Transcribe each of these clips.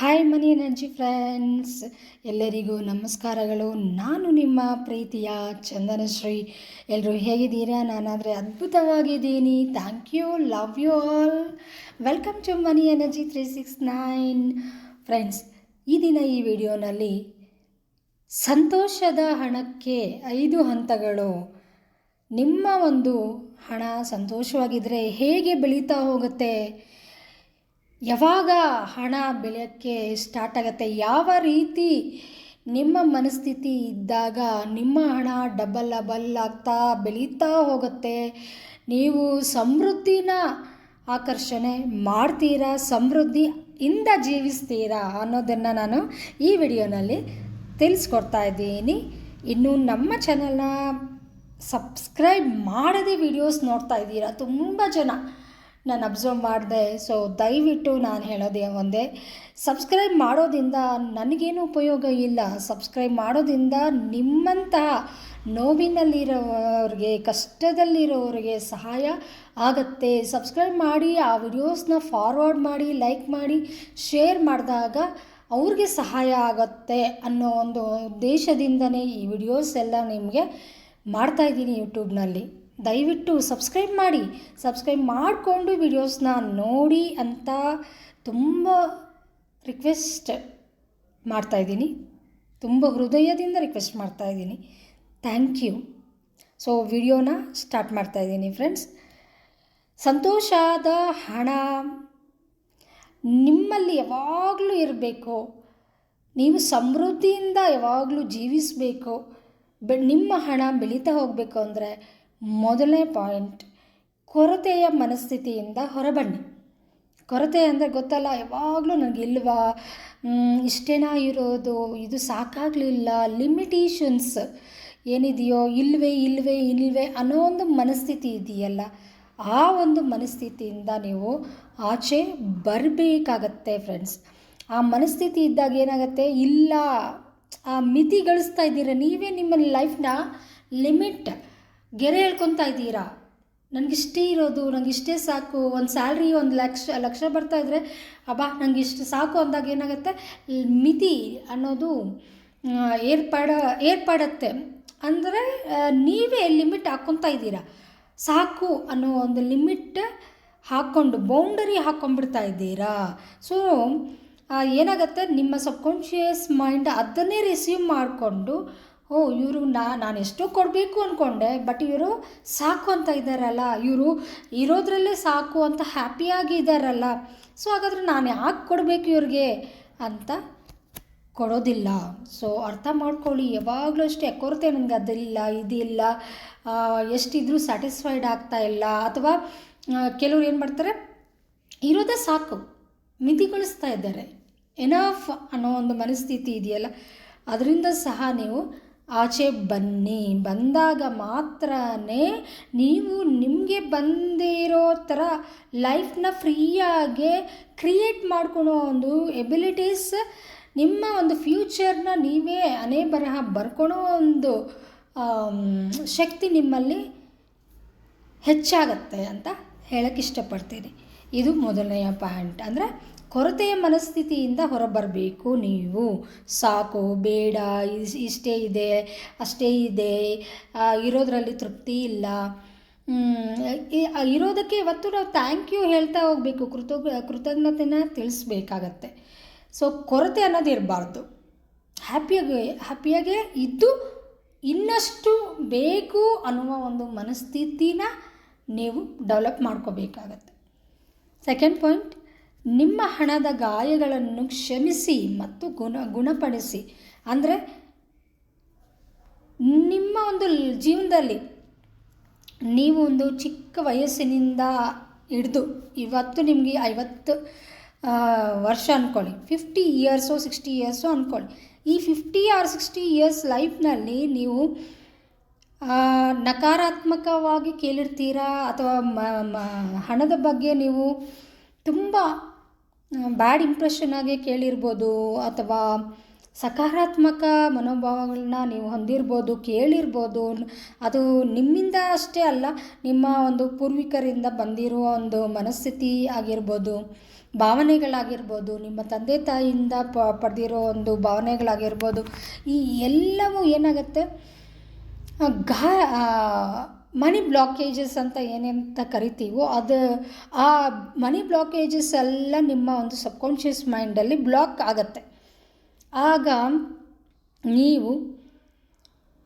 Hi ಮನಿ energy friends ಎಲ್ಲರಿಗೂ ನಮಸ್ಕಾರಗಳು. ನಾನು ನಿಮ್ಮ ಪ್ರೀತಿಯ ಚಂದನಶ್ರೀ. ಎಲ್ಲರೂ ಹೇಗಿದ್ದೀರಾ? ನಾನಾದರೆ ಅದ್ಭುತವಾಗಿದ್ದೀನಿ. Thank you love you all welcome to money energy three six nine friends ಈ ದಿನ ಈ ವಿಡಿಯೋನಲ್ಲಿ ಸಂತೋಷದ ಹಣಕ್ಕೆ ಐದು ಹಂತಗಳು. ನಿಮ್ಮ ಒಂದು ಹಣ ಸಂತೋಷವಾಗಿದ್ದರೆ ಹೇಗೆ ಬೆಳೀತಾ ಹೋಗುತ್ತೆ? ಯಾವಾಗ ಹಣ ಬೆಳೆಯೋಕ್ಕೆ ಸ್ಟಾರ್ಟ್ ಆಗುತ್ತೆ, ಯಾವ ರೀತಿ ನಿಮ್ಮ ಮನಸ್ಥಿತಿ ಇದ್ದಾಗ ನಿಮ್ಮ ಹಣ ಡಬಲ್ ಡಬಲ್ ಆಗ್ತಾ ಬೆಳೀತಾ ಹೋಗುತ್ತೆ? ನೀವು ಸಮೃದ್ಧಿನ ಆಕರ್ಷಣೆ ಮಾಡ್ತೀರಾ ಸಮೃದ್ಧಿಯಿಂದ ಜೀವಿಸ್ತೀರಾ ಅನ್ನೋದನ್ನು ನಾನು ಈ ವಿಡಿಯೋನಲ್ಲಿ ತಿಳಿಸ್ಕೊಡ್ತಾ ಇದ್ದೀನಿ. ಇನ್ನು ನಮ್ಮ ಚಾನಲ್ನ ಸಬ್ಸ್ಕ್ರೈಬ್ ಮಾಡದೆ ವಿಡಿಯೋಸ್ ನೋಡ್ತಾ ಇದ್ದೀರಾ, ತುಂಬ ಜನ. ನಾನು ಅಬ್ಸರ್ವ್ ಮಾಡಿದೆ. ಸೊ ದಯವಿಟ್ಟು ನಾನು ಹೇಳೋದೇ ಒಂದೇ. ಸಬ್ಸ್ಕ್ರೈಬ್ ಮಾಡೋದ್ರಿಂದ ನನಗೇನು ಉಪಯೋಗ ಇಲ್ಲ. ಸಬ್ಸ್ಕ್ರೈಬ್ ಮಾಡೋದ್ರಿಂದ ನಿಮ್ಮಂತಹ ನೋವಿನಲ್ಲಿರೋರಿಗೆ, ಕಷ್ಟದಲ್ಲಿರೋರಿಗೆ ಸಹಾಯ ಆಗತ್ತೆ. ಸಬ್ಸ್ಕ್ರೈಬ್ ಮಾಡಿ, ಆ ವಿಡಿಯೋಸ್ನ ಫಾರ್ವರ್ಡ್ ಮಾಡಿ ಲೈಕ್ ಮಾಡಿ ಶೇರ್ ಮಾಡಿದಾಗ ಅವ್ರಿಗೆ ಸಹಾಯ ಆಗುತ್ತೆ ಅನ್ನೋ ಒಂದು ಉದ್ದೇಶದಿಂದನೇ ಈ ವಿಡಿಯೋಸ್ ಎಲ್ಲ ನಿಮಗೆ ಮಾಡ್ತಾಯಿದ್ದೀನಿ ಯೂಟ್ಯೂಬ್ನಲ್ಲಿ ದಯವಿಟ್ಟು ಸಬ್ಸ್ಕ್ರೈಬ್ ಮಾಡಿ, ಸಬ್ಸ್ಕ್ರೈಬ್ ಮಾಡಿಕೊಂಡು ವಿಡಿಯೋಸ್ನ ನೋಡಿ ಅಂತ ತುಂಬ ರಿಕ್ವೆಸ್ಟ್ ಮಾಡ್ತಾಯಿದ್ದೀನಿ ತುಂಬ ಹೃದಯದಿಂದ ರಿಕ್ವೆಸ್ಟ್ ಮಾಡ್ತಾಯಿದ್ದೀನಿ ಥ್ಯಾಂಕ್ ಯು ಸೊ ವಿಡಿಯೋನ ಸ್ಟಾರ್ಟ್ ಮಾಡ್ತಾಯಿದ್ದೀನಿ ಫ್ರೆಂಡ್ಸ್ ಸಂತೋಷದ ಹಣ ನಿಮ್ಮಲ್ಲಿ ಯಾವಾಗಲೂ ಇರಬೇಕು. ನೀವು ಸಮೃದ್ಧಿಯಿಂದ ಯಾವಾಗಲೂ ಜೀವಿಸಬೇಕು. ಬೆ, ನಿಮ್ಮ ಹಣ ಬೆಳೀತಾ ಹೋಗಬೇಕು ಅಂದರೆ ಮೊದಲನೇ ಪಾಯಿಂಟ್, ಕೊರತೆಯ ಮನಸ್ಥಿತಿಯಿಂದ ಹೊರಬನ್ನಿ. ಕೊರತೆ ಅಂದರೆ ಗೊತ್ತಲ್ಲ, ಯಾವಾಗಲೂ ನನಗಿಲ್ವಾ ಇಷ್ಟೇನಾ ಇರೋದು? ಇದು ಸಾಕಾಗಲಿಲ್ಲ. ಲಿಮಿಟೇಷನ್ಸ್ ಏನಿದೆಯೋ, ಇಲ್ವೇ ಇಲ್ವೇ ಇಲ್ವೇ ಅನ್ನೋ ಒಂದು ಮನಸ್ಥಿತಿ ಇದೆಯಲ್ಲ, ಆ ಒಂದು ಮನಸ್ಥಿತಿಯಿಂದ ನೀವು ಆಚೆ ಬರಬೇಕಾಗತ್ತೆ ಫ್ರೆಂಡ್ಸ್ ಆ ಮನಸ್ಥಿತಿ ಇದ್ದಾಗ ಏನಾಗುತ್ತೆ? ಇಲ್ಲ, ಆ ಮಿತಿ ಗಳಿಸ್ತಾ ಇದ್ದೀರ. ನೀವೇ ನಿಮ್ಮ ಲೈಫ್ನ ಲಿಮಿಟ್ ಗೆರೆ ಹೇಳ್ಕೊತಾ ಇದ್ದೀರಾ? ನನಗಿಷ್ಟೇ ಇರೋದು ನನಗಿಷ್ಟೇ ಸಾಕು. ಒಂದು ಸ್ಯಾಲ್ರಿ, ಒಂದು ಲಕ್ಷ ಲಕ್ಷ ಬರ್ತಾ ಇದ್ದರೆ ಅಬ್ಬಾ ನನಗಿಷ್ಟು ಸಾಕು ಅಂದಾಗ ಏನಾಗುತ್ತೆ? ಮಿತಿ ಅನ್ನೋದು ಏರ್ಪಾಡ, ಏರ್ಪಡತ್ತೆ. ಅಂದರೆ ನೀವೇ ಲಿಮಿಟ್ ಹಾಕ್ಕೊತಾ ಇದ್ದೀರಾ? ಸಾಕು ಅನ್ನೋ ಒಂದು ಲಿಮಿಟ್ ಹಾಕ್ಕೊಂಡು, ಬೌಂಡರಿ ಹಾಕ್ಕೊಂಡ್ಬಿಡ್ತಾ ಇದ್ದೀರಾ? ಸೊ ಏನಾಗುತ್ತೆ? ನಿಮ್ಮ ಸಬ್ಕಾನ್ಷಿಯಸ್ ಮೈಂಡ್ ಅದನ್ನೇ ರಿಸೀವ್ ಮಾಡಿಕೊಂಡು ಓ ನಾ, ನಾನು ಎಷ್ಟೋ ಕೊಡಬೇಕು ಅಂದ್ಕೊಂಡೆ ಬಟ್ ಇವರು ಸಾಕು ಅಂತ ಇದ್ದಾರಲ್ಲ ಇವರು ಇರೋದ್ರಲ್ಲೇ ಸಾಕು ಅಂತ ಹ್ಯಾಪಿಯಾಗಿ ಇದ್ದಾರಲ್ಲ ಸೊ ಹಾಗಾದರೆ ನಾನು ಯಾಕೆ ಕೊಡಬೇಕು ಇವ್ರಿಗೆ ಅಂತ ಕೊಡೋದಿಲ್ಲ. ಸೊ ಅರ್ಥ ಮಾಡ್ಕೊಳ್ಳಿ, ಯಾವಾಗಲೂ ಅಷ್ಟೇ, ಕೊರತೆ ನನಗೆ ಅದಿಲ್ಲ, ಇದಿಲ್ಲ. ಎಷ್ಟಿದ್ರೂ ಸ್ಯಾಟಿಸ್ಫೈಡ್ ಆಗ್ತಾ ಇಲ್ಲ. ಅಥವಾ ಕೆಲವ್ರು ಏನು ಮಾಡ್ತಾರೆ, ಇರೋದೇ ಸಾಕು, ಮಿತಿಗೊಳಿಸ್ತಾ ಇದ್ದಾರೆ. ಎನಫ್ ಅನ್ನೋ ಒಂದು ಮನಸ್ಥಿತಿ ಇದೆಯಲ್ಲ, ಅದರಿಂದ ಸಹ ನೀವು ಆಚೆ ಬನ್ನಿ. ಬಂದಾಗ ಮಾತ್ರ ನೀವು ನಿಮಗೆ ಬಂದಿರೋ ಥರ ಲೈಫ್ನ ಫ್ರೀಯಾಗೆ ಕ್ರಿಯೇಟ್ ಮಾಡ್ಕೊಳೋ ಒಂದು ಎಬಿಲಿಟೀಸ್, ನಿಮ್ಮ ಒಂದು ಫ್ಯೂಚರ್ನ ನೀವೇ ಅನೇ ಬರಹ ಬರ್ಕೊಳೋ ಒಂದು ಶಕ್ತಿ ನಿಮ್ಮಲ್ಲಿ ಹೆಚ್ಚಾಗತ್ತೆ ಅಂತ ಹೇಳಕ್ಕೆ ಇಷ್ಟಪಡ್ತೀನಿ. ಇದು ಮೊದಲನೆಯ ಪಾಯಿಂಟ್. ಅಂದರೆ ಕೊರತೆಯ ಮನಸ್ಥಿತಿಯಿಂದ ಹೊರಬರಬೇಕು ನೀವು. ಸಾಕು, ಬೇಡ ಇಷ್ಟೇ ಇದೆ, ಅಷ್ಟೇ ಇದೆ ಇರೋದರಲ್ಲಿ ತೃಪ್ತಿ ಇಲ್ಲ. ಇರೋದಕ್ಕೆ ಇವತ್ತು ನಾವು ಥ್ಯಾಂಕ್ ಯು ಹೇಳ್ತಾ ಹೋಗಬೇಕು ಕೃತಜ್ಞ ಕೃತಜ್ಞತೆನ ತಿಳಿಸ್ಬೇಕಾಗತ್ತೆ. ಸೊ ಕೊರತೆ ಅನ್ನೋದು ಇರಬಾರ್ದು. ಹ್ಯಾಪಿಯಾಗಿ, ಹ್ಯಾಪಿಯಾಗೆ ಇದ್ದು ಇನ್ನಷ್ಟು ಬೇಕು ಅನ್ನುವ ಒಂದು ಮನಸ್ಥಿತಿನ ನೀವು ಡೆವಲಪ್ ಮಾಡ್ಕೋಬೇಕಾಗತ್ತೆ. ಸೆಕೆಂಡ್ ಪಾಯಿಂಟ್ ನಿಮ್ಮ ಹಣದ ಗಾಯಗಳನ್ನು ಕ್ಷಮಿಸಿ ಮತ್ತು ಗುಣ, ಗುಣಪಡಿಸಿ. ಅಂದರೆ, ನಿಮ್ಮ ಒಂದು ಜೀವನದಲ್ಲಿ ನೀವು ಒಂದು ಚಿಕ್ಕ ವಯಸ್ಸಿನಿಂದ ಹಿಡಿದು ಇವತ್ತು ನಿಮಗೆ ಐವತ್ತು ವರ್ಷ ಅಂದ್ಕೊಳ್ಳಿ ಫಿಫ್ಟಿ ಇಯರ್ಸು ಸಿಕ್ಸ್ಟಿ ಇಯರ್ಸು ಅಂದ್ಕೊಳ್ಳಿ ಈ ಫಿಫ್ಟಿ ಆರ್ ಸಿಕ್ಸ್ಟಿ ಇಯರ್ಸ್ ಲೈಫ್ನಲ್ಲಿ ನೀವು ನಕಾರಾತ್ಮಕವಾಗಿ ಕೇಳಿರ್ತೀರಾ ಅಥವಾ ಹಣದ ಬಗ್ಗೆ ನೀವು ತುಂಬ ಬ್ಯಾಡ್ ಇಂಪ್ರೆಷನ್ ಆಗಿ ಕೇಳಿರ್ಬೋದು ಅಥವಾ ಸಕಾರಾತ್ಮಕ ಮನೋಭಾವಗಳನ್ನ ನೀವು ಹೊಂದಿರ್ಬೋದು, ಕೇಳಿರ್ಬೋದು. ಅದು ನಿಮ್ಮಿಂದ ಅಷ್ಟೇ ಅಲ್ಲ, ನಿಮ್ಮ ಒಂದು ಪೂರ್ವಿಕರಿಂದ ಬಂದಿರುವ ಒಂದು ಮನಸ್ಥಿತಿ ಆಗಿರ್ಬೋದು, ಭಾವನೆಗಳಾಗಿರ್ಬೋದು, ನಿಮ್ಮ ತಂದೆ ತಾಯಿಯಿಂದ ಪ, ಪಡೆದಿರೋ ಒಂದು ಭಾವನೆಗಳಾಗಿರ್ಬೋದು. ಈ ಎಲ್ಲವೂ ಏನಾಗುತ್ತೆ? ಗಾ ಮನಿ ಬ್ಲಾಕೇಜಸ್ ಅಂತ ಏನೇಂತ ಕರಿತೀವೋ ಅದು ಆ ಮನಿ ಬ್ಲಾಕೇಜಸ್ ಎಲ್ಲ ನಿಮ್ಮ ಒಂದು ಸಬ್ಕಾನ್ಷಿಯಸ್ ಮೈಂಡಲ್ಲಿ ಬ್ಲಾಕ್ ಆಗುತ್ತೆ. ಆಗ ನೀವು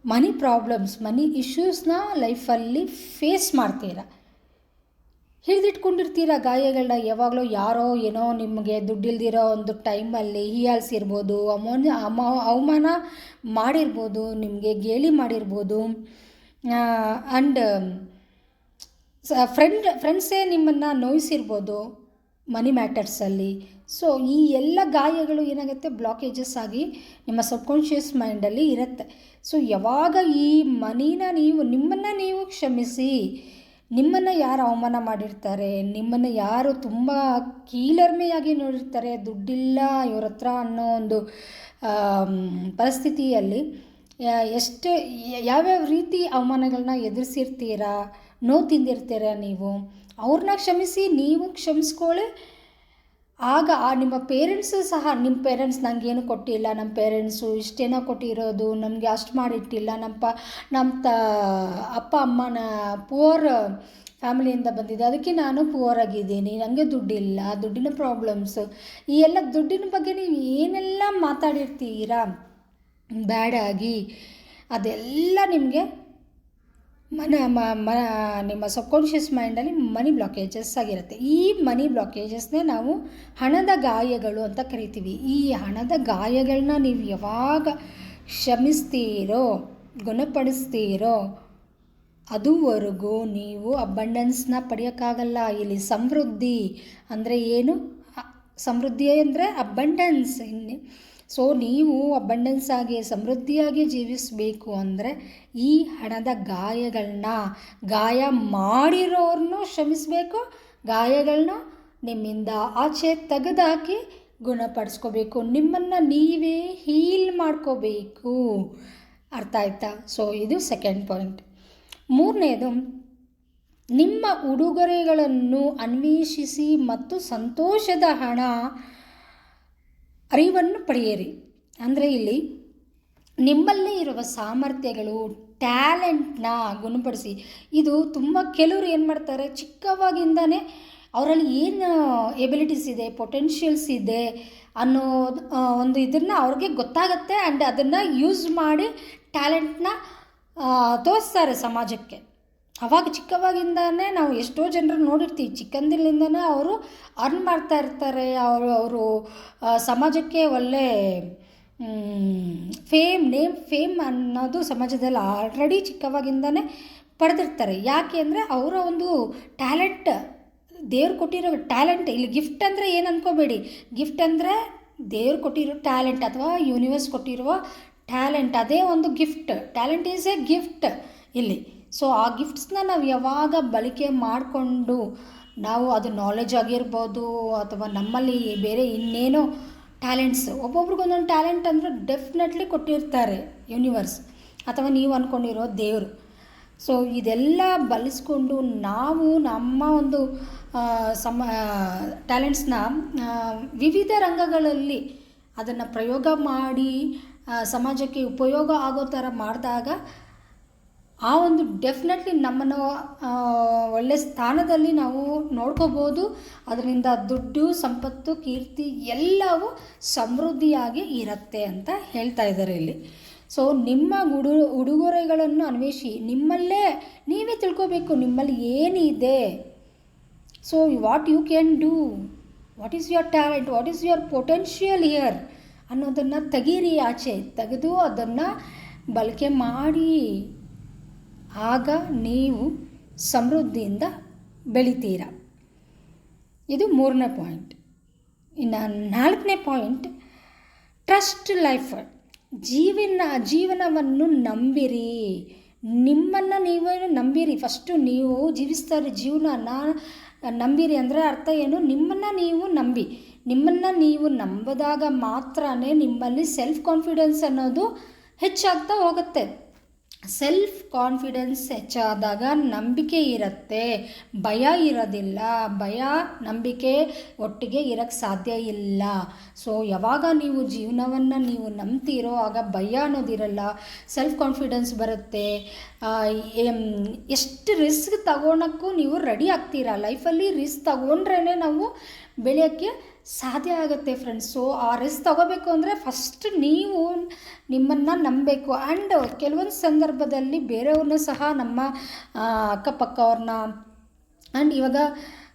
ಮನಿ ಪ್ರಾಬ್ಲಮ್ಸ್ ಮನಿ ಇಶ್ಯೂಸ್ನ ಲೈಫಲ್ಲಿ ಫೇಸ್ ಮಾಡ್ತೀರಾ. ಹಿಡಿದಿಟ್ಕೊಂಡಿರ್ತೀರ ಗಾಯಗಳನ್ನ ಯಾವಾಗಲೂ ಯಾರೋ ಏನೋ ನಿಮಗೆ ದುಡ್ಡಿಲ್ದಿರೋ ಒಂದು ಟೈಮಲ್ಲಿ ಹೀಯಾಳ್ಸಿರ್ಬೋದು ಅಮೌನ್ ಅಮ ಅವಮಾನ ಮಾಡಿರ್ಬೋದು, ನಿಮಗೆ ಗೇಲಿ ಮಾಡಿರ್ಬೋದು. ಆ್ಯಂಡ್ ಫ್ರೆಂಡ್ ಫ್ರೆಂಡ್ಸೇ ನಿಮ್ಮನ್ನು ನೋಯಿಸಿರ್ಬೋದು ಮನಿ ಮ್ಯಾಟರ್ಸಲ್ಲಿ ಸೊ ಈ ಎಲ್ಲ ಗಾಯಗಳು ಏನಾಗುತ್ತೆ ಬ್ಲಾಕೇಜಸ್ ಆಗಿ ನಿಮ್ಮ ಸಬ್ಕಾನ್ಷಿಯಸ್ ಮೈಂಡಲ್ಲಿ ಇರುತ್ತೆ. ಸೊ ಯಾವಾಗ ಈ ಮನಿನ ನೀವು, ನಿಮ್ಮನ್ನು ನೀವು ಕ್ಷಮಿಸಿ, ನಿಮ್ಮನ್ನು ಯಾರು ಅವಮಾನ ಮಾಡಿರ್ತಾರೆ, ನಿಮ್ಮನ್ನು ಯಾರು ತುಂಬ ಕೀಳರ್ಮೆಯಾಗಿ ನೋಡಿರ್ತಾರೆ, ದುಡ್ಡಿಲ್ಲ ಇವ್ರ ಹತ್ರ ಅನ್ನೋ ಒಂದು ಪರಿಸ್ಥಿತಿಯಲ್ಲಿ ಎಷ್ಟು, ಯಾವ್ಯಾವ ರೀತಿ ಅವಮಾನಗಳನ್ನ ಎದುರಿಸಿರ್ತೀರಾ, ನೋವು ತಿಂದಿರ್ತೀರ ನೀವು? ಅವ್ರನ್ನ ಕ್ಷಮಿಸಿ, ನೀವು ಕ್ಷಮಿಸ್ಕೊಳ್ಳಿ. ಆಗ ಆ ನಿಮ್ಮ ಪೇರೆಂಟ್ಸು ಸಹ, ನಿಮ್ಮ ಪೇರೆಂಟ್ಸ್ ನನಗೇನು ಕೊಟ್ಟಿಲ್ಲ, ನಮ್ಮ ಪೇರೆಂಟ್ಸು ಇಷ್ಟೇನೋ ಕೊಟ್ಟಿರೋದು, ನಮಗೆ ಅಷ್ಟು ಮಾಡಿಟ್ಟಿಲ್ಲ, ನಮ್ಮ ಪ, ನಮ್ಮ ತ, ಅಪ್ಪ, ಅಮ್ಮನ ಪುವರ್ ಫ್ಯಾಮಿಲಿಯಿಂದ ಬಂದಿದೆ, ಅದಕ್ಕೆ ನಾನು ಪುವರ್ ಆಗಿದ್ದೀನಿ ನನಗೆ ದುಡ್ಡಿಲ್ಲ, ದುಡ್ಡಿನ ಪ್ರಾಬ್ಲಮ್ಸು ಈ ಎಲ್ಲ ದುಡ್ಡಿನ ಬಗ್ಗೆ ನೀವು ಏನೆಲ್ಲ ಮಾತಾಡಿರ್ತೀರಾ? ಬ್ಯಾಡಾಗಿ ಅದೆಲ್ಲ ನಿಮಗೆ ಮನ, ಮ ನಿಮ್ಮ ಸಬ್ಕಾನ್ಷಿಯಸ್ ಮೈಂಡಲ್ಲಿ ಮನಿ ಬ್ಲಾಕೇಜಸ್ ಆಗಿರುತ್ತೆ. ಈ ಮನಿ ಬ್ಲಾಕೇಜಸ್ನೇ ನಾವು ಹಣದ ಗಾಯಗಳು ಅಂತ ಕರಿತೀವಿ. ಈ ಹಣದ ಗಾಯಗಳನ್ನ ನೀವು ಯಾವಾಗ ಕ್ಷಮಿಸ್ತೀರೋ, ಗುಣಪಡಿಸ್ತೀರೋ, ಅದುವರೆಗೂ ನೀವು ಅಬಂಡನ್ಸ್ನ ಪಡೆಯೋಕ್ಕಾಗಲ್ಲ. ಇಲ್ಲಿ ಸಮೃದ್ಧಿ ಅಂದರೆ ಏನು? ಸಮೃದ್ಧಿ ಅಂದರೆ ಅಬಂಡೆನ್ಸ್. ಇನ್ನು ಸೊ ನೀವು ಅಬಂಡೆನ್ಸ್ ಆಗಿ ಸಮೃದ್ಧಿಯಾಗಿ ಜೀವಿಸಬೇಕು ಅಂದರೆ ಈ ಹಣದ ಗಾಯಗಳನ್ನ ಗಾಯ ಮಾಡಿರೋರನ್ನೂ ಶ್ರಮಿಸಬೇಕು ಗಾಯಗಳನ್ನ ನಿಮ್ಮಿಂದ ಆಚೆ ತೆಗೆದಾಕಿ ಗುಣಪಡಿಸ್ಕೋಬೇಕು. ನಿಮ್ಮನ್ನು ನೀವೇ ಹೀಲ್ ಮಾಡ್ಕೋಬೇಕು. ಅರ್ಥ ಆಯ್ತಾ? ಸೊ ಇದು ಸೆಕೆಂಡ್ ಪಾಯಿಂಟ್ ಮೂರನೇದು, ನಿಮ್ಮ ಉಡುಗೊರೆಗಳನ್ನು ಅನ್ವೇಷಿಸಿ ಮತ್ತು ಸಂತೋಷದ ಹಣ ಅರಿವನ್ನು ಪಡೆಯಿರಿ. ಅಂದರೆ ಇಲ್ಲಿ ನಿಮ್ಮಲ್ಲೇ ಇರುವ ಸಾಮರ್ಥ್ಯಗಳು, ಟ್ಯಾಲೆಂಟ್ನ ಗುಣಪಡಿಸಿ. ಇದು ತುಂಬ ಕೆಲವರು ಏನು ಮಾಡ್ತಾರೆ, ಚಿಕ್ಕವಾಗಿಂದನೇ ಅವರಲ್ಲಿ ಏನು ಎಬಿಲಿಟೀಸ್ ಇದೆ ಪೊಟೆನ್ಷಿಯಲ್ಸ್ ಇದೆ ಅನ್ನೋ ಒಂದು ಇದನ್ನು ಅವ್ರಿಗೆ ಗೊತ್ತಾಗುತ್ತೆ. ಆ್ಯಂಡ್ ಅದನ್ನು ಯೂಸ್ ಮಾಡಿ ಟ್ಯಾಲೆಂಟ್ನ ತೋರಿಸ್ತಾರೆ ಸಮಾಜಕ್ಕೆ. ಅವಾಗ ಚಿಕ್ಕವಾಗಿಂದನೇ ನಾವು ಎಷ್ಟೋ ಜನರು ನೋಡಿರ್ತೀವಿ. ಚಿಕ್ಕಂದಿನಿಂದನೇ ಅವರು ಅರ್ನ್ ಮಾಡ್ತಾ ಇರ್ತಾರೆ. ಅವರು ಅವರು ಸಮಾಜಕ್ಕೆ ಒಳ್ಳೆ ಫೇಮ್, ನೇಮ್, ಫೇಮ್ ಅನ್ನೋದು ಸಮಾಜದಲ್ಲಿ ಆಲ್ರೆಡಿ ಚಿಕ್ಕವಾಗಿಂದನೇ ಪಡೆದಿರ್ತಾರೆ. ಯಾಕೆ ಅಂದರೆ ಅವರ ಒಂದು ಟ್ಯಾಲೆಂಟ್, ದೇವ್ರು ಕೊಟ್ಟಿರೋ ಟ್ಯಾಲೆಂಟ್, ಇಲ್ಲಿ ಗಿಫ್ಟ್ ಅಂದರೆ ಏನು ಅನ್ಕೋಬೇಡಿ. ಗಿಫ್ಟ್ ಅಂದರೆ ದೇವ್ರು ಕೊಟ್ಟಿರೋ ಟ್ಯಾಲೆಂಟ್ ಅಥವಾ ಯೂನಿವರ್ಸ್ ಕೊಟ್ಟಿರುವ ಟ್ಯಾಲೆಂಟ್. ಅದೇ ಒಂದು gift. Talent is a gift ಇಲ್ಲಿ. ಸೊ ಆ ಗಿಫ್ಟ್ಸ್ನ ನಾವು ಯಾವಾಗ ಬಳಕೆ ಮಾಡಿಕೊಂಡು ನಾವು ಅದು ನಾಲೆಜ್ ಆಗಿರ್ಬೋದು ಅಥವಾ ನಮ್ಮಲ್ಲಿ ಬೇರೆ ಇನ್ನೇನೋ ಟ್ಯಾಲೆಂಟ್ಸ್ ಒಬ್ಬೊಬ್ರಿಗೊಂದೊಂದು ಟ್ಯಾಲೆಂಟ್ ಅಂದರೆ ಡೆಫಿನೆಟ್ಲಿ ಕೊಟ್ಟಿರ್ತಾರೆ ಯೂನಿವರ್ಸ್ ಅಥವಾ ನೀವು ಅಂದ್ಕೊಂಡಿರೋ ದೇವರು. ಸೊ ಇದೆಲ್ಲ ಬಳಸ್ಕೊಂಡು ನಾವು ನಮ್ಮ ಒಂದು ಸಮ ಟ್ಯಾಲೆಂಟ್ಸ್ನ ವಿವಿಧ ರಂಗಗಳಲ್ಲಿ ಅದನ್ನು ಪ್ರಯೋಗ ಮಾಡಿ ಸಮಾಜಕ್ಕೆ ಉಪಯೋಗ ಆಗೋ ಥರ ಮಾಡಿದಾಗ ಆ ಒಂದು ಡೆಫಿನೆಟ್ಲಿ ನಮ್ಮನ್ನು ಒಳ್ಳೆ ಸ್ಥಾನದಲ್ಲಿ ನಾವು ನೋಡ್ಕೋಬೋದು. ಅದರಿಂದ ದುಡ್ಡು, ಸಂಪತ್ತು, ಕೀರ್ತಿ ಎಲ್ಲವೂ ಸಮೃದ್ಧಿಯಾಗಿ ಇರುತ್ತೆ ಅಂತ ಹೇಳ್ತಾ ಇದ್ದಾರೆ ಇಲ್ಲಿ. ಸೊ ನಿಮ್ಮ ಉಡು ಉಡುಗೊರೆಗಳನ್ನು ಅನ್ವೇಷಿ. ನಿಮ್ಮಲ್ಲೇ ನೀವೇ ತಿಳ್ಕೋಬೇಕು ನಿಮ್ಮಲ್ಲಿ ಏನಿದೆ. So what you can do what is your talent what is your potential here ಅನ್ನೋದನ್ನು ತೆಗೀರಿ ಆಚೆ. ತೆಗೆದು ಅದನ್ನು ಬಳಕೆ ಮಾಡಿ. ಆಗ ನೀವು ಸಮೃದ್ಧಿಯಿಂದ ಬೆಳಿತೀರ. ಇದು ಮೂರನೇ ಪಾಯಿಂಟ್. ಇನ್ನು ನಾಲ್ಕನೇ ಪಾಯಿಂಟ್, ಟ್ರಸ್ಟ್ ಲೈಫ್. ಜೀವನ, ಜೀವನವನ್ನು ನಂಬಿರಿ. ನಿಮ್ಮನ್ನು ನೀವೇ ನಂಬಿರಿ? ಫಸ್ಟು ನೀವು ಜೀವಿಸ್ತಾರೆ ಜೀವನ ಜೀವನನ ನಂಬಿರಿ ಅಂದರೆ ಅರ್ಥ ಏನು? ನಿಮ್ಮನ್ನು ನೀವು ನಂಬಿ. ನಿಮ್ಮನ್ನು ನೀವು ನಂಬಿದಾಗ ಮಾತ್ರನೇ ನಿಮ್ಮಲ್ಲಿ ಸೆಲ್ಫ್ ಕಾನ್ಫಿಡೆನ್ಸ್ ಅನ್ನೋದು ಹೆಚ್ಚಾಗ್ತಾ ಹೋಗುತ್ತೆ. ಸೆಲ್ಫ್ ಕಾನ್ಫಿಡೆನ್ಸ್ ಹೆಚ್ಚಾದಾಗ ನಂಬಿಕೆ ಇರುತ್ತೆ. ಭಯ ಇರೋದಿಲ್ಲ. ಭಯ, ನಂಬಿಕೆ ಒಟ್ಟಿಗೆ ಇರೋಕ್ಕೆ ಸಾಧ್ಯ ಇಲ್ಲ. ಸೊ ಯಾವಾಗ ನೀವು ಜೀವನವನ್ನು ನೀವು ನಂಬ್ತೀರೋ ಆಗ ಭಯ ಅನ್ನೋದಿರಲ್ಲ. ಸೆಲ್ಫ್ ಕಾನ್ಫಿಡೆನ್ಸ್ ಬರುತ್ತೆ. ಎಷ್ಟು ರಿಸ್ಕ್ ತಗೊಳಕ್ಕೂ ನೀವು ರೆಡಿ ಆಗ್ತೀರಾ? ಲೈಫಲ್ಲಿ ರಿಸ್ಕ್ ತಗೊಂಡ್ರೇ ನಾವು ಬೆಳೆಯೋಕ್ಕೆ ಸಾಧ್ಯ ಆಗುತ್ತೆ ಫ್ರೆಂಡ್ಸ್ ಸೊ ಆ ರಿಸ್ಕ್ ತಗೋಬೇಕು ಅಂದರೆ ಫಸ್ಟ್ ನೀವು ನಿಮ್ಮನ್ನು ನಂಬಬೇಕು. ಆ್ಯಂಡ್ ಕೆಲವೊಂದು ಸಂದರ್ಭದಲ್ಲಿ ಬೇರೆಯವ್ರನ್ನೂ ಸಹ ನಮ್ಮ ಅಕ್ಕಪಕ್ಕವ್ರನ್ನ ಆ್ಯಂಡ್ ಇವಾಗ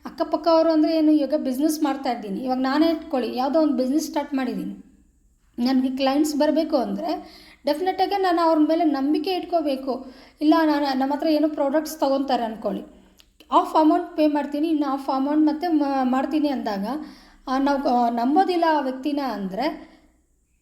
ಅಕ್ಕಪಕ್ಕವರು ಅಂದರೆ ಏನು, ಇವಾಗ ಬಿಸ್ನೆಸ್ ಮಾಡ್ತಾ ಇದ್ದೀನಿ. ಇವಾಗ ನಾನೇ ಇಟ್ಕೊಳ್ಳಿ, ಯಾವುದೋ ಒಂದು ಬಿಸ್ನೆಸ್ ಸ್ಟಾರ್ಟ್ ಮಾಡಿದ್ದೀನಿ. ನನಗೆ ಕ್ಲೈಂಟ್ಸ್ ಬರಬೇಕು ಅಂದರೆ ಡೆಫಿನೆಟಾಗಿ ನಾನು ಅವ್ರ ಮೇಲೆ ನಂಬಿಕೆ ಇಟ್ಕೋಬೇಕು. ಇಲ್ಲ, ನಾನು ನಮ್ಮ ಹತ್ರ ಏನೋ ಪ್ರಾಡಕ್ಟ್ಸ್ ತೊಗೊತಾರೆ ಅಂದ್ಕೊಳ್ಳಿ ಆಫ್ ಅಮೌಂಟ್ ಪೇ ಮಾಡ್ತೀನಿ, ಇನ್ನು ಆಫ್ ಅಮೌಂಟ್ ಮತ್ತೆ ಮಾಡ್ತೀನಿ ಅಂದಾಗ ನಾವು ನಂಬೋದಿಲ್ಲ ಆ ವ್ಯಕ್ತಿನ ಅಂದರೆ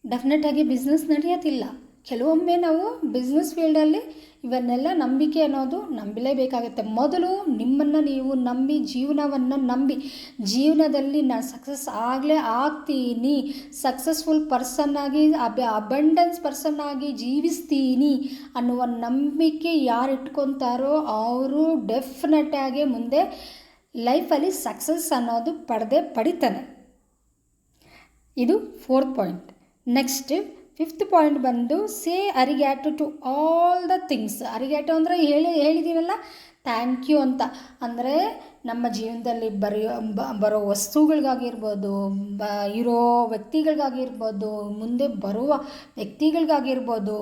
ಡೆಫಿನೆಟಾಗಿ ಬಿಸ್ನೆಸ್ ನಡೆಯೋದಿಲ್ಲ ಕೆಲವೊಮ್ಮೆ ನಾವು ಬಿಸ್ನೆಸ್ ಫೀಲ್ಡಲ್ಲಿ ಇವನ್ನೆಲ್ಲ ನಂಬಿಕೆ ಅನ್ನೋದು ನಂಬಲೇಬೇಕಾಗತ್ತೆ. ಮೊದಲು ನಿಮ್ಮನ್ನು ನೀವು ನಂಬಿ, ಜೀವನವನ್ನು ನಂಬಿ, ಜೀವನದಲ್ಲಿ ನಾನು ಸಕ್ಸಸ್ ಆಗಲೇ ಆಗ್ತೀನಿ ಸಕ್ಸಸ್ಫುಲ್ ಪರ್ಸನ್ ಆಗಿ, ಅಬ ಅಬಂಡೆನ್ಸ್ ಆಗಿ ಜೀವಿಸ್ತೀನಿ ಅನ್ನುವ ನಂಬಿಕೆ ಯಾರು ಇಟ್ಕೊತಾರೋ ಅವರು ಡೆಫಿನೆಟಾಗಿ ಮುಂದೆ ಲೈಫಲ್ಲಿ ಸಕ್ಸಸ್ ಅನ್ನೋದು ಪಡೆದೇ ಪಡಿತಾನೆ. ಇದು fourth point next fifth point ಬಂದು ಸೇ ಅರಿಗ್ಯಾಟು ಟು ಆಲ್ ದ ಥಿಂಗ್ಸ್ ಅರಿಗ್ಯಾಟು ಅಂದರೆ ಹೇಳಿ ಹೇಳಿದ್ದೀವಲ್ಲ ಥ್ಯಾಂಕ್ ಯು ಅಂತ. ಅಂದರೆ ನಮ್ಮ ಜೀವನದಲ್ಲಿ ಬರೆಯೋ ಬರೋ ವಸ್ತುಗಳಿಗಾಗಿರ್ಬೋದು, ಬ, ಇರೋ ವ್ಯಕ್ತಿಗಳಿಗಾಗಿರ್ಬೋದು, ಮುಂದೆ ಬರುವ ವ್ಯಕ್ತಿಗಳಿಗಾಗಿರ್ಬೋದು,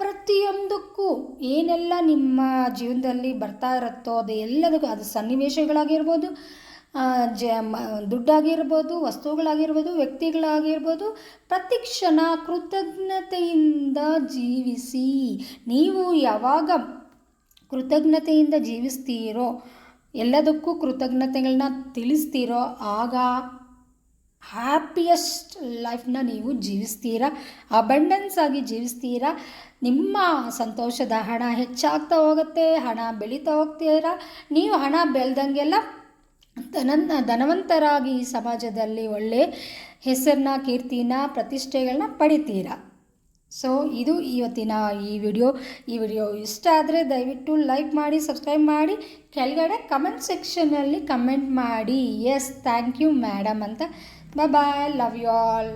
ಪ್ರತಿಯೊಂದಕ್ಕೂ ಏನೆಲ್ಲ ನಿಮ್ಮ ಜೀವನದಲ್ಲಿ ಬರ್ತಾ ಇರುತ್ತೋ ಅದು ಎಲ್ಲದಕ್ಕೂ ಅದು ಸನ್ನಿವೇಶಗಳಾಗಿರ್ಬೋದು ಜ, ಮ, ದುಡ್ಡಾಗಿರ್ಬೋದು, ವಸ್ತುಗಳಾಗಿರ್ಬೋದು, ವ್ಯಕ್ತಿಗಳಾಗಿರ್ಬೋದು, ಪ್ರತಿ ಕ್ಷಣ ಕೃತಜ್ಞತೆಯಿಂದ ಜೀವಿಸಿ. ನೀವು ಯಾವಾಗ ಕೃತಜ್ಞತೆಯಿಂದ ಜೀವಿಸ್ತೀರೋ, ಎಲ್ಲದಕ್ಕೂ ಕೃತಜ್ಞತೆಗಳನ್ನ ತಿಳಿಸ್ತೀರೋ, ಆಗ ಹ್ಯಾಪಿಯೆಸ್ಟ್ ಲೈಫ್ನ ನೀವು ಜೀವಿಸ್ತೀರಾ? ಅಬಂಡೆನ್ಸ್ ಆಗಿ ಜೀವಿಸ್ತೀರಾ? ನಿಮ್ಮ ಸಂತೋಷದ ಹಣ ಹೆಚ್ಚಾಗ್ತಾ ಹೋಗುತ್ತೆ, ಹಣ ಬೆಳೀತಾ ಹೋಗ್ತೀರಾ? ನೀವು ಹಣ ಬೆಳೆದಂಗೆಲ್ಲ ಧನ ಧನವಂತರಾಗಿ ಈ ಸಮಾಜದಲ್ಲಿ ಒಳ್ಳೆ ಹೆಸರನ್ನ ಕೀರ್ತಿನ ಪ್ರತಿಷ್ಠೆಗಳನ್ನ ಪಡಿತೀರಾ? ಸೊ ಇದು ಇವತ್ತಿನ ಈ ವಿಡಿಯೋ. ಈ ವಿಡಿಯೋ ಇಷ್ಟ ಆದರೆ ದಯವಿಟ್ಟು ಲೈಕ್ ಮಾಡಿ ಸಬ್ಸ್ಕ್ರೈಬ್ ಮಾಡಿ. ಕೆಳಗಡೆ ಕಮೆಂಟ್ ಸೆಕ್ಷನಲ್ಲಿ ಕಮೆಂಟ್ ಮಾಡಿ. ಎಸ್ ಥ್ಯಾಂಕ್ ಯು ಮೇಡಮ್ ಅಂತ. Bye love you all